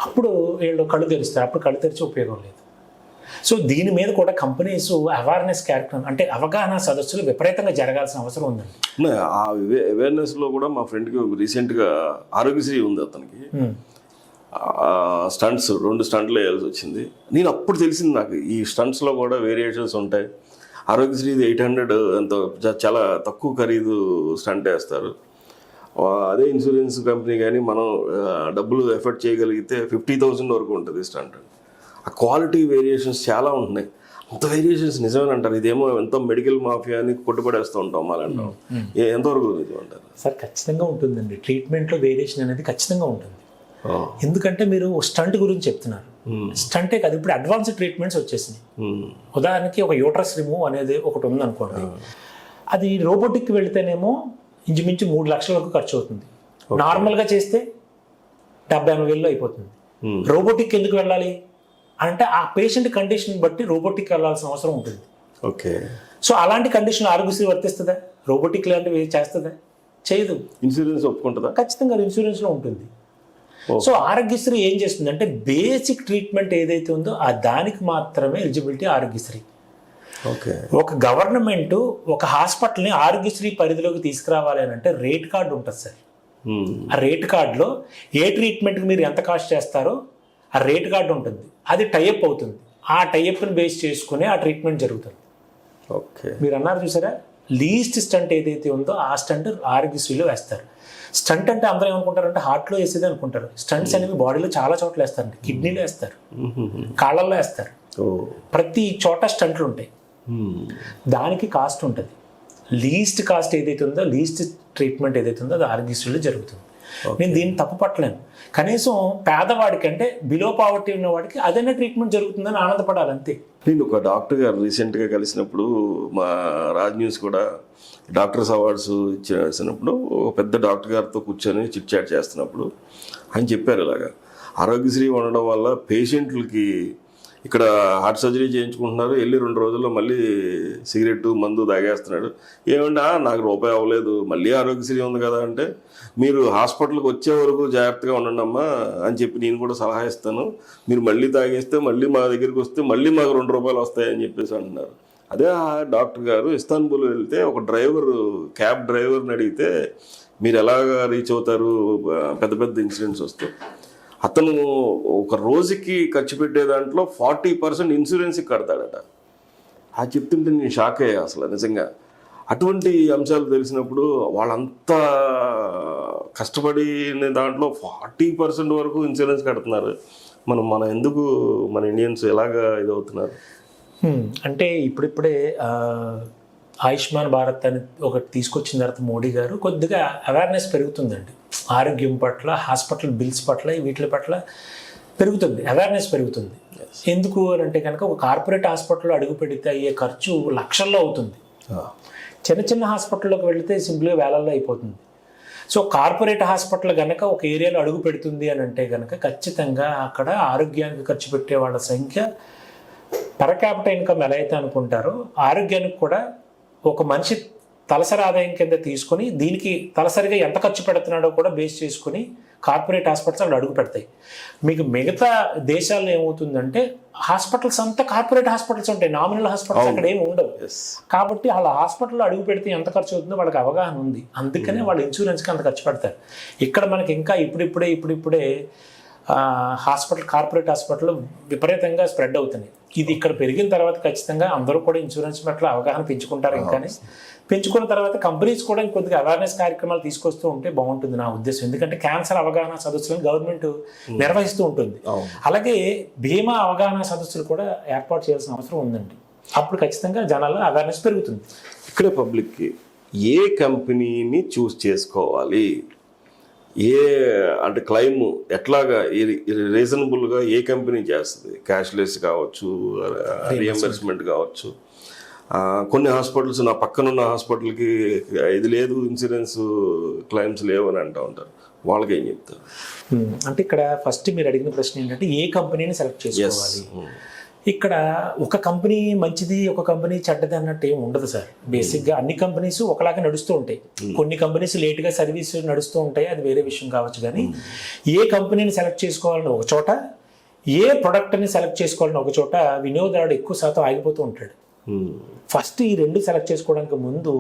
Speaker 2: అప్పుడు వీళ్ళు కళ్ళు తెరుస్తారు. అప్పుడు కళ్ళు తెరిచి ఉపయోగం లేదు. సో దీని మీద కూడా కంపెనీస్ అవేర్నెస్ క్యారెక్టర్ అంటే అవగాహన సదస్సులు విపరీతంగా జరగాల్సిన అవసరం ఉందండి.
Speaker 1: ఆ అవేర్నెస్లో కూడా మా ఫ్రెండ్కి రీసెంట్గా ఆరోగ్యశ్రీ ఉంది అతనికి. స్టంట్స్ రెండు స్టంట్లు వేయాల్సి వచ్చింది. నేను అప్పుడు తెలిసింది నాకు ఈ స్టంట్స్లో కూడా వేరియేషన్స్ ఉంటాయి. ఆరోగ్యశ్రీ ఎయిట్ హండ్రెడ్ ఎంతో చాలా తక్కువ ఖరీదు స్టంట్ వేస్తారు. అదే ఇన్సూరెన్స్ కంపెనీ కానీ మనం డబ్బులు ఎఫర్ట్ చేయగలిగితే ఫిఫ్టీ థౌసండ్ వరకు ఉంటుంది స్టంట్ ఆ క్వాలిటీ వేరియేషన్స్ చాలా ఉంటున్నాయి. అంత వేరియేషన్స్ నిజమని అంటారు ఇదేమో ఎంతో మెడికల్ మాఫియా అని కొట్టుపడేస్తూ ఉంటాం ఏ- ఎంతవరకు నిజం అంటారు?
Speaker 2: సార్ ఖచ్చితంగా ఉంటుందండి. ట్రీట్మెంట్లో వేరియేషన్ అనేది ఖచ్చితంగా ఉంటుంది. ఎందుకంటే మీరు స్టంట్ గురించి చెప్తున్నారు. స్టంటే కాదు ఇప్పుడు అడ్వాన్స్ ట్రీట్మెంట్స్ వచ్చేసినాయి. ఉదాహరణకి ఒక యూట్రస్ రిమూవ్ అనేది ఒకటి ఉందనుకోండి. అది రోబోటిక్ వెళితేనేమో ఇంచుమించు మూడు లక్షల వరకు ఖర్చు అవుతుంది నార్మల్గా చేస్తే డెబ్బై ఎనభై వేలు అయిపోతుంది. రోబోటిక్ ఎందుకు వెళ్ళాలి? అంటే ఆ పేషెంట్ కండిషన్ బట్టి రోబోటిక్ వెళ్ళాల్సిన అవసరం ఉంటుంది.
Speaker 1: ఓకే.
Speaker 2: సో అలాంటి కండిషన్ ఆరోగ్యశ్రీ వర్తిస్తుందా? రోబోటిక్ లాంటివి చేస్తుందా? చేయదు.
Speaker 1: ఇన్సూరెన్స్ ఒప్పుకుంటుందా?
Speaker 2: ఖచ్చితంగా ఇన్సూరెన్స్లో ఉంటుంది. సో ఆరోగ్యశ్రీ ఏం చేస్తుంది అంటే బేసిక్ ట్రీట్మెంట్ ఏదైతే ఉందో ఆ దానికి మాత్రమే ఎలిజిబిలిటీ ఆరోగ్యశ్రీ. ఒక గవర్నమెంట్ ఒక హాస్పిటల్ని ఆరోగ్యశ్రీ పరిధిలోకి తీసుకురావాలి అని అంటే రేట్ కార్డు ఉంటుంది సార్. ఆ రేట్ కార్డులో ఏ ట్రీట్మెంట్కి మీరు ఎంత కాస్ట్ చేస్తారో ఆ రేట్ కార్డు ఉంటుంది. అది టైఅప్ అవుతుంది. ఆ టైఅప్ని బేస్ చేసుకుని ఆ ట్రీట్మెంట్ జరుగుతుంది.
Speaker 1: ఓకే.
Speaker 2: మీరు అన్నారు చూసారా? లీస్ట్ స్టంట్ ఏదైతే ఉందో ఆ స్టంట్ ఆరోగ్యశ్రీలో వేస్తారు. స్టంట్ అంటే అందరూ ఏమనుకుంటారంటే హార్ట్లో వేసేది అనుకుంటారు. స్టంట్స్ అనేవి బాడీలో చాలా చోట్ల వేస్తారండి కిడ్నీలో వేస్తారు. కాళ్ళల్లో వేస్తారు. ప్రతి చోట స్టంట్లు ఉంటాయి. దానికి కాస్ట్ ఉంటుంది. లీస్ట్ కాస్ట్ ఏదైతే ఉందో లీస్ట్ ట్రీట్మెంట్ ఏదైతే ఉందో అది ఆరోగ్యశ్రీలో జరుగుతుంది. నేను దీన్ని తప్పు పట్టలేను. కనీసం పేదవాడికి అంటే బిలో పావర్టీ ఉన్న వాడికి అదైనా ట్రీట్మెంట్ జరుగుతుందని ఆనందపడాలి అంతే.
Speaker 1: నేను ఒక డాక్టర్ గారు రీసెంట్గా కలిసినప్పుడు మా రాజ్ న్యూస్ కూడా డాక్టర్స్ అవార్డ్స్ ఇచ్చినప్పుడు ఒక పెద్ద డాక్టర్ గారితో కూర్చొని చిట్ చాట్ చేస్తున్నప్పుడు ఆయన చెప్పారు ఇలాగా ఆరోగ్యశ్రీ ఉండడం వల్ల పేషెంట్లకి ఇక్కడ హార్ట్ సర్జరీ చేయించుకుంటున్నారు. వెళ్ళి రెండు రోజుల్లో మళ్ళీ సిగరెట్ మందు తాగేస్తున్నాడు. ఏమంటే నాకు రూపాయి అవ్వలేదు. మళ్ళీ ఆరోగ్యశ్రీ ఉంది కదా అంటే మీరు హాస్పిటల్కి వచ్చే వరకు జాగ్రత్తగా ఉండండి అమ్మా అని చెప్పి నేను కూడా సలహా ఇస్తాను. మీరు మళ్ళీ తాగేస్తే మళ్ళీ మా దగ్గరికి వస్తే మళ్ళీ మాకు రెండు రూపాయలు వస్తాయని చెప్పేసి అంటున్నారు. అదే ఆ డాక్టర్ గారు ఇస్తాన్బుల్ వెళ్తే ఒక డ్రైవర్ క్యాబ్ డ్రైవర్ని అడిగితే మీరు ఎలాగ రీచ్ అవుతారు? పెద్ద పెద్ద ఇన్సిడెంట్స్ వస్తాయి. అతను ఒక రోజుకి ఖర్చు పెట్టే దాంట్లో ఫార్టీ పర్సెంట్ ఇన్సూరెన్స్కి కడతాడట. ఆ చెప్తుంటే నేను షాక్ అయ్యా అసలు నిజంగా. అటువంటి అంశాలు తెలిసినప్పుడు వాళ్ళంతా కష్టపడిన దాంట్లో ఫార్టీ పర్సెంట్ వరకు ఇన్సూరెన్స్ కడుతున్నారు. మనం మన ఎందుకు మన ఇండియన్స్ ఎలాగ ఇదవుతున్నారు?
Speaker 2: అంటే ఇప్పుడిప్పుడే ఆయుష్మాన్ భారత్ అని ఒకటి తీసుకొచ్చిన తర్వాత మోడీ గారు కొద్దిగా అవేర్నెస్ పెరుగుతుందండి. ఆరోగ్యం పట్ల హాస్పిటల్ బిల్స్ పట్ల వీటి పట్ల పెరుగుతుంది. అవేర్నెస్ పెరుగుతుంది. ఎందుకు అని అంటే కనుక ఒక కార్పొరేట్ హాస్పిటల్లో అడుగు పెడితే అయ్యే ఖర్చు లక్షల్లో అవుతుంది. చిన్న చిన్న హాస్పిటల్లోకి వెళితే సింపుల్గా వేలల్లో అయిపోతుంది. సో కార్పొరేట్ హాస్పిటల్ కనుక ఒక ఏరియాలో అడుగు పెడుతుంది అని అంటే కనుక ఖచ్చితంగా అక్కడ ఆరోగ్యానికి ఖర్చు పెట్టే వాళ్ళ సంఖ్య పర్ క్యాపిటల్ ఇన్కమ్ ఎలా అయితే అనుకుంటారో ఆరోగ్యానికి కూడా ఒక మనిషి తలసరి ఆదాయం కింద తీసుకొని దీనికి తలసరిగా ఎంత ఖర్చు పెడుతున్నాడో కూడా బేస్ చేసుకుని కార్పొరేట్ హాస్పిటల్స్ అక్కడ అడుగు పెడతాయి. మీకు మిగతా దేశాల్లో ఏమవుతుందంటే హాస్పిటల్స్ అంతా కార్పొరేట్ హాస్పిటల్స్ ఉంటాయి. నామినల్ హాస్పిటల్స్ అక్కడ ఏమి ఉండవు. కాబట్టి వాళ్ళ హాస్పిటల్లో అడుగు పెడితే ఎంత ఖర్చు అవుతుందో వాళ్ళకి అవగాహన ఉంది. అందుకనే వాళ్ళు ఇన్సూరెన్స్కి అంత ఖర్చు పెడతారు. ఇక్కడ మనకి ఇంకా ఇప్పుడిప్పుడే ఇప్పుడిప్పుడే హాస్పిటల్ కార్పొరేట్ హాస్పిటల్ విపరీతంగా స్ప్రెడ్ అవుతున్నాయి. ఇది ఇక్కడ పెరిగిన తర్వాత ఖచ్చితంగా అందరూ కూడా ఇన్సూరెన్స్ పట్ల అవగాహన పెంచుకుంటారు ఇంకానే. పెంచుకున్న తర్వాత కంపెనీస్ కూడా ఇంకొద్దిగా అవేర్నెస్ కార్యక్రమాలు తీసుకొస్తూ ఉంటే బాగుంటుంది నా ఉద్దేశం. ఎందుకంటే క్యాన్సర్ అవగాహన సదస్సులను గవర్నమెంట్ నిర్వహిస్తూ ఉంటుంది. అలాగే బీమా అవగాహన సదస్సులు కూడా ఏర్పాటు చేయాల్సిన అవసరం ఉందండి. అప్పుడు ఖచ్చితంగా జనాల్లో అవేర్నెస్ పెరుగుతుంది.
Speaker 1: ఇక్కడే పబ్లిక్కి ఏ కంపెనీని చూస్ చేసుకోవాలి? ఏ అంటే క్లైమ్ ఎట్లాగా రీజనబుల్గా ఏ కంపెనీ చేస్తుంది? క్యాష్లెస్ కావచ్చు రియంబర్స్మెంట్ కావచ్చు. కొన్ని హాస్పిటల్స్ నా పక్కనున్న హాస్పిటల్కి ఇది లేదు ఇన్సూరెన్స్ క్లైమ్స్ లేవు అని అంటూ ఉంటారు. వాళ్ళకి ఏం చెప్తారు
Speaker 2: అంటే ఇక్కడ ఫస్ట్ మీరు అడిగిన ప్రశ్న ఏంటంటే ఏ కంపెనీని సెలెక్ట్ చేసుకోవాలి? ఇక్కడ ఒక కంపెనీ మంచిది ఒక కంపెనీ చెడ్డది అన్నట్టు ఏం ఉండదు సార్. బేసిక్గా అన్ని కంపెనీస్ ఒకలాగా నడుస్తూ ఉంటాయి. కొన్ని కంపెనీస్ లేట్గా సర్వీస్ నడుస్తూ ఉంటాయి అది వేరే విషయం కావచ్చు కానీ ఏ కంపెనీని సెలెక్ట్ చేసుకోవాలని ఒక చోట ఏ ప్రొడక్ట్ని సెలెక్ట్ చేసుకోవాలని ఒక చోట వినియోగదారుడు ఎక్కువ శాతం ఆగిపోతూ ఉంటాడు.
Speaker 1: ఉమ్.
Speaker 2: ఫస్ట్ ఈ రెండు సెలెక్ట్ చేసుకోవడానికి ముందు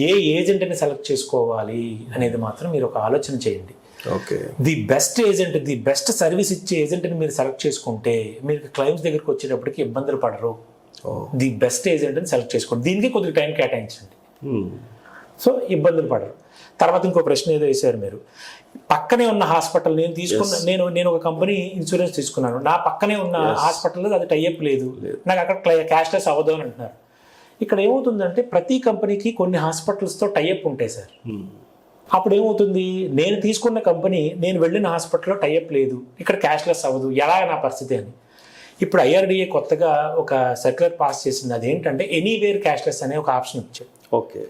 Speaker 2: ఏ ఏజెంట్ని సెలెక్ట్ చేసుకోవాలి అనేది మాత్రం మీరు ఒక ఆలోచన చేయండి. The best agent the best service ఇచ్చే ఏజెంట్ని మీరు సెలెక్ట్ చేసుకుంటే మీరు క్లైమ్స్ దగ్గరికి వచ్చేటప్పటికి ఇబ్బందులు పడరు. ది బెస్ట్ ఏజెంట్ని సెలెక్ట్ చేసుకోండి. దీనికి కొద్దిగా టైం కేటాయించండి.
Speaker 1: ఉమ్.
Speaker 2: సో ఇబ్బందులు పడరు. తర్వాత ఇంకో ప్రశ్న ఏదో వేశారు మీరు. పక్కనే ఉన్న హాస్పిటల్ నేను తీసుకున్న నేను నేను ఒక కంపెనీ ఇన్సూరెన్స్ తీసుకున్నాను. నా పక్కనే ఉన్న హాస్పిటల్లో అది టైఅప్ లేదు. నాకు అక్కడ క్యాష్లెస్ అవ్వదు అని అంటున్నారు. ఇక్కడ ఏమవుతుందంటే ప్రతి కంపెనీకి కొన్ని హాస్పిటల్స్తో టైఅప్ ఉంటాయి సార్.
Speaker 1: ఉమ్.
Speaker 2: అప్పుడు ఏమవుతుంది నేను తీసుకున్న కంపెనీ నేను వెళ్ళిన హాస్పిటల్లో టైఅప్ లేదు. ఇక్కడ క్యాష్లెస్ అవ్వదు. ఎలా నా పరిస్థితి అని. ఇప్పుడు ఐఆర్డిఏ కొత్తగా ఒక సర్క్యులర్ పాస్ చేసింది. అదేంటంటే ఎనీవేర్ క్యాష్లెస్ అనే ఒక ఆప్షన్ ఇచ్చాడు
Speaker 1: ఓకే.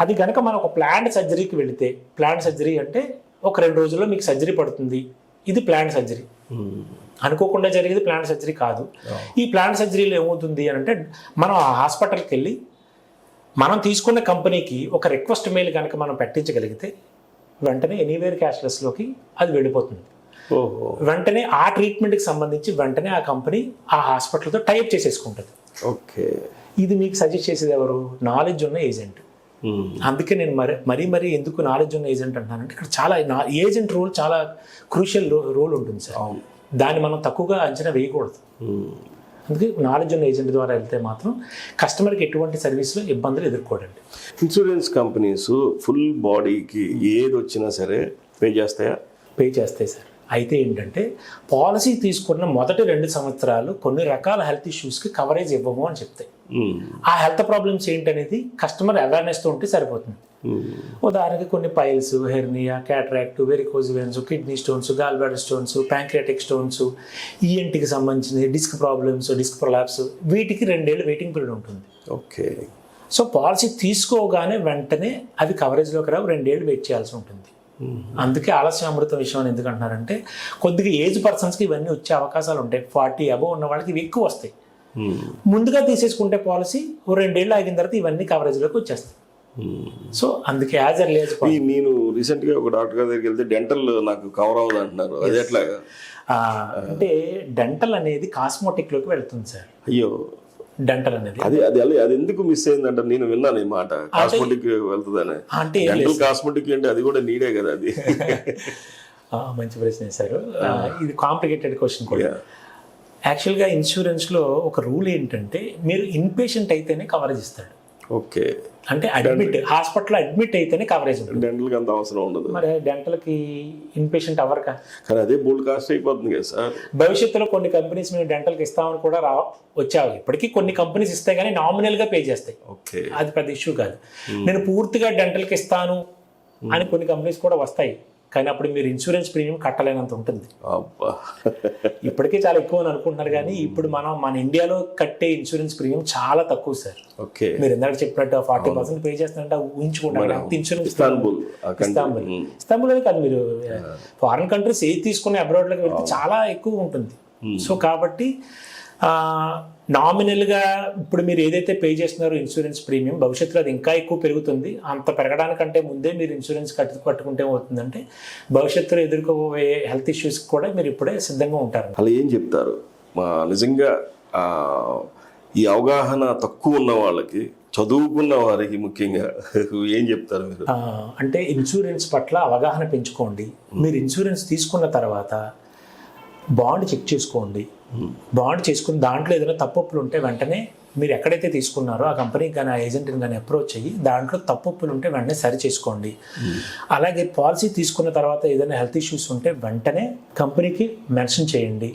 Speaker 2: అది కనుక మనం ఒక ప్లాంట్ సర్జరీకి వెళితే ప్లాంట్ సర్జరీ అంటే ఒక రెండు రోజుల్లో మీకు సర్జరీ పడుతుంది. ఇది ప్లాంట్ సర్జరీ.
Speaker 1: ఉమ్.
Speaker 2: అనుకోకుండా జరిగేది ప్లాంట్ సర్జరీ కాదు. ఈ ప్లాంట్ సర్జరీలో ఏమవుతుంది అని అంటే మనం ఆ హాస్పిటల్కి వెళ్ళి మనం తీసుకున్న కంపెనీకి ఒక రిక్వెస్ట్ మెయిల్ కనుక మనం పెట్టించగలిగితే వెంటనే ఎనీవేర్ క్యాష్లెస్లోకి అది వెళ్ళిపోతుంది.
Speaker 1: ఓహో.
Speaker 2: వెంటనే ఆ ట్రీట్మెంట్కి సంబంధించి వెంటనే ఆ కంపెనీ ఆ హాస్పిటల్తో టైప్ చేసేసుకుంటుంది.
Speaker 1: ఓకే.
Speaker 2: ఇది మీకు సజెస్ట్ చేసేది ఎవరు? నాలెడ్జ్ ఉన్న ఏజెంట్. అందుకే నేను మరి మరీ మరీ ఎందుకు నాలెడ్జ్ ఉన్న ఏజెంట్ అంటానంటే ఇక్కడ చాలా ఏజెంట్ రోల్ చాలా క్రూషియల్ రోల్ ఉంటుంది సార్. దాన్ని మనం తక్కువగా అంచనా వేయకూడదు. అందుకే నాలెడ్జ్ ఉన్న ఏజెంట్ ద్వారా వెళ్తే మాత్రం కస్టమర్కి ఎటువంటి సర్వీస్లో ఇబ్బందులు ఎదుర్కోడండి
Speaker 1: ఇన్సూరెన్స్ కంపెనీస్ ఫుల్ బాడీకి ఏది వచ్చినా సరే పే చేస్తాయా
Speaker 2: పే చేస్తాయి సార్ అయితే ఏంటంటే పాలసీ తీసుకున్న మొదటి రెండు సంవత్సరాలు కొన్ని రకాల హెల్త్ ఇష్యూస్కి కవరేజ్ ఇవ్వము అని చెప్తాయి. ఆ హెల్త్ ప్రాబ్లమ్స్ ఏంటనేది కస్టమర్ అవేర్నెస్తో ఉంటే సరిపోతుంది. ఉదాహరణకి కొన్ని piles hernia cataract varicose veins kidney stones gallbladder stones pancreatic stones ఈఎన్టీకి సంబంధించిన డిస్క్ ప్రాబ్లమ్స్ డిస్క్ ప్రొలాప్స్ వీటికి రెండేళ్ళు వెయిటింగ్ పీరియడ్ ఉంటుంది.
Speaker 1: ఓకే
Speaker 2: సో పాలసీ తీసుకోగానే వెంటనే అవి కవరేజ్లోకి రావు రెండేళ్ళు వెయిట్ చేయాల్సి ఉంటుంది. అందుకే ఆలస్యం అమృతం విషయం అని ఎందుకు అంటున్నారంటే కొద్దిగా ఏజ్ పర్సన్స్కి ఇవన్నీ వచ్చే అవకాశాలు ఉంటాయి. ఫార్టీ అబవ్ ఉన్న వాళ్ళకి ఇవి ఎక్కువ వస్తాయి. ముందుగా తీసేసుకుంటే పాలసీ ఓ రెండేళ్ళు ఆగిన తర్వాత ఇవన్నీ కవరేజ్లోకి వచ్చేస్తాయి. సో అందుకే యాజ్ ఎర్లీ ఏజ్
Speaker 1: ఈ నేను రీసెంట్గా ఒక డాక్టర్ గారి దగ్గరికి వెళ్తే డెంటల్ నాకు కవర్ అవ్వదు అంటున్నారు. అది ఎట్లాగా?
Speaker 2: అంటే డెంటల్ అనేది కాస్మోటిక్లోకి వెళ్తుంది సార్.
Speaker 1: అయ్యో.
Speaker 2: డెంటల్ అనేది.
Speaker 1: అది అది అది ఎందుకు మిస్ అయిందంట నేను విన్నాను ఈ మాట. కాస్మెటిక్ వెళ్తుందని.
Speaker 2: అంటే
Speaker 1: డెంటల్ కాస్మెటిక్ అంటే అది కూడా నీడే కదా అది.
Speaker 2: మంచి ప్రశ్న వేశారు ఇది కాంప్లికేటెడ్ క్వశ్చన్ కూడా. యాక్చువల్గా ఇన్సూరెన్స్లో ఒక రూల్ ఏంటంటే మీరు ఇన్పేషెంట్ అయితేనే కవరేజ్ ఇస్తాడు.
Speaker 1: ఓకే.
Speaker 2: అంటే అడ్మిట్ హాస్పిటల్లో అడ్మిట్ అయితేనే కవరేజ్ ఉంటుంది.
Speaker 1: డెంటల్కి అంత అవసరం ఉండదు.
Speaker 2: మరి డెంటల్కి ఇన్పేషెంట్ అవ్వరుగా
Speaker 1: కానీ అదే బోల్డ్ కాస్ట్ అయిపోతుంది కదా సార్.
Speaker 2: భవిష్యత్తులో కొన్ని కంపెనీస్ మేము డెంటల్కి ఇస్తామని కూడా రా వచ్చావు. ఇప్పటికీ కొన్ని కంపెనీస్ ఇస్తాయి కానీ నామినల్గా పే చేస్తాయి.
Speaker 1: ఓకే.
Speaker 2: అది పెద్ద ఇష్యూ కాదు. నేను పూర్తిగా డెంటల్కి ఇస్తాను అని కొన్ని కంపెనీస్ కూడా వస్తాయి. కానీ అప్పుడు మీరు ఇన్సూరెన్స్ ప్రీమియం కట్టలేనంత ఉంటుంది. ఇప్పటికే చాలా ఎక్కువ అని అనుకుంటున్నారు కానీ ఇప్పుడు మనం మన ఇండియాలో కట్టే ఇన్సూరెన్స్ ప్రీమియం చాలా తక్కువ సార్.
Speaker 1: ఓకే.
Speaker 2: మీరు ఇందాక చెప్పినట్టు ఫార్టీ పర్సెంట్ పే చేస్తున్నారంటే ఊహించుకుంటారు. ఇన్సూరెన్స్. ఇస్తాంబుల్. ఇస్తాంబుల్ అని కాదు మీరు. ఫారిన్ కంట్రీస్ ఏది తీసుకుని అబ్రాడ్లోకి వెళ్తే చాలా ఎక్కువ ఉంటుంది. సో కాబట్టి నామినల్గా ఇప్పుడు మీరు ఏదైతే పే చేస్తున్నారో ఇన్సూరెన్స్ ప్రీమియం భవిష్యత్తులో అది ఇంకా ఎక్కువ పెరుగుతుంది. అంత పెరగడానికంటే ముందే మీరు ఇన్సూరెన్స్ కట్టు కట్టుకుంటే ఏమవుతుందంటే భవిష్యత్తులో ఎదుర్కోబోయే హెల్త్ ఇష్యూస్ కూడా మీరు ఇప్పుడే సిద్ధంగా ఉంటారు.
Speaker 1: అలా ఏం చెప్తారు? మా నిజంగా ఈ అవగాహన తక్కువ ఉన్న వాళ్ళకి చదువుకున్న వారికి ముఖ్యంగా ఏం చెప్తారు మీరు?
Speaker 2: అంటే ఇన్సూరెన్స్ పట్ల అవగాహన పెంచుకోండి. మీరు ఇన్సూరెన్స్ తీసుకున్న తర్వాత బాండ్ చెక్ చేసుకోండి. బాండ్ చేసుకుని దాంట్లో ఏదైనా తప్పులు ఉంటే వెంటనే మీరు ఎక్కడైతే తీసుకున్నారో ఆ కంపెనీకి కానీ ఆ ఏజెంట్ని కానీ అప్రోచ్ అయ్యి దాంట్లో తప్పులు ఉంటే వెంటనే సరి చేసుకోండి. అలాగే పాలసీ తీసుకున్న తర్వాత ఏదైనా హెల్త్ ఇష్యూస్ ఉంటే వెంటనే కంపెనీకి మెన్షన్ చేయండి.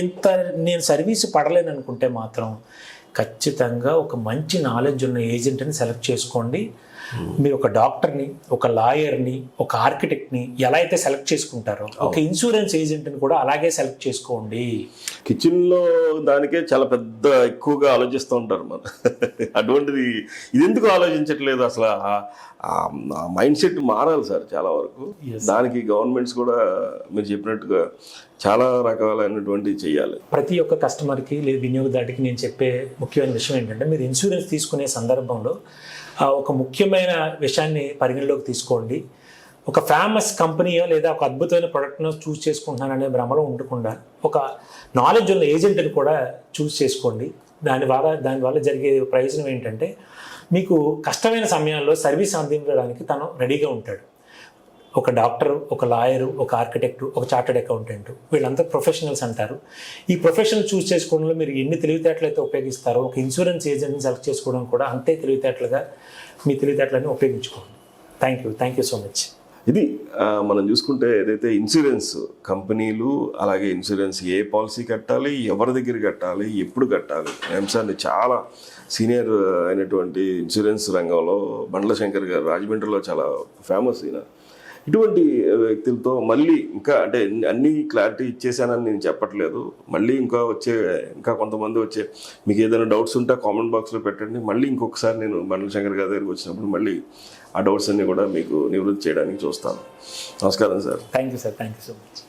Speaker 2: ఇంత నేను సర్వీస్ పడలేను అనుకుంటే మాత్రం ఖచ్చితంగా ఒక మంచి నాలెడ్జ్ ఉన్న ఏజెంట్ని సెలెక్ట్ చేసుకోండి. మీరు ఒక డాక్టర్ని ఒక లాయర్ని ఒక ఆర్కిటెక్ట్ని ఎలా అయితే సెలెక్ట్ చేసుకుంటారో ఒక ఇన్సూరెన్స్ ఏజెంట్ని కూడా అలాగే సెలెక్ట్ చేసుకోండి.
Speaker 1: కిచెన్లో దానికే చాలా పెద్ద ఎక్కువగా ఆలోచిస్తూ ఉంటారు మన. అటువంటిది ఇది ఎందుకు ఆలోచించట్లేదు అసలు? మైండ్ సెట్ మారాలి సార్ చాలా వరకు. దానికి గవర్నమెంట్స్ కూడా మీరు చెప్పినట్టుగా చాలా రకాలైనటువంటివి చేయాలి.
Speaker 2: ప్రతి ఒక్క కస్టమర్కి లేదా వినియోగదారుడికి నేను చెప్పే ముఖ్యమైన విషయం ఏంటంటే మీరు ఇన్సూరెన్స్ తీసుకునే సందర్భంలో ఒక ముఖ్యమైన విషయాన్ని పరిగణలోకి తీసుకోండి. ఒక ఫేమస్ కంపెనీయో లేదా ఒక అద్భుతమైన ప్రోడక్ట్ను చూస్ చేసుకుంటున్నాననే భ్రమలో ఉండకుండా ఒక నాలెడ్జ్ ఉన్న ఏజెంట్ని కూడా చూస్ చేసుకోండి. దాని ద్వారా దానివల్ల జరిగే ప్రయోజనం ఏంటంటే మీకు కష్టమైన సమయాల్లో సర్వీస్ అందించడానికి తను రెడీగా ఉంటాడు. ఒక డాక్టర్ ఒక లాయరు ఒక ఆర్కిటెక్ట్ ఒక చార్టెడ్ అకౌంటెంట్ వీళ్ళంతా ప్రొఫెషనల్స్ అంటారు. ఈ ప్రొఫెషన్ చూస్ చేసుకోవడంలో మీరు ఎన్ని తెలివితేటలు అయితే ఉపయోగిస్తారో ఒక ఇన్సూరెన్స్ ఏజెంట్ని సెలెక్ట్ చేసుకోవడం కూడా అంతే తెలివితేటలుగా మీ తెలివితేటలని ఉపయోగించుకోండి. Thank you thank you so much
Speaker 1: ఇది మనం చూసుకుంటే ఏదైతే ఇన్సూరెన్స్ కంపెనీలు అలాగే ఇన్సూరెన్స్ ఏ పాలసీ కట్టాలి ఎవరి దగ్గర కట్టాలి ఎప్పుడు కట్టాలి అంశాన్ని చాలా సీనియర్ అయినటువంటి ఇన్సూరెన్స్ రంగంలో బండ్ల శంకర్ గారు రాజమండ్రిలో చాలా ఫేమస్ ఈయన. ఇటువంటి వ్యక్తులతో మళ్ళీ ఇంకా అంటే అన్ని క్లారిటీ ఇచ్చేసానని నేను చెప్పట్లేదు. మళ్ళీ ఇంకా వచ్చే ఇంకా కొంతమంది వచ్చే మీకు ఏదైనా డౌట్స్ ఉంటే కామెంట్ బాక్స్లో పెట్టండి. మళ్ళీ ఇంకొకసారి నేను మండల శంకర్ గారి దగ్గరికి వచ్చినప్పుడు మళ్ళీ ఆ డౌట్స్ అన్నీ కూడా మీకు నివృత్తి చేయడానికి చూస్తాను. నమస్కారం sir.
Speaker 2: Thank you sir. Thank you so much.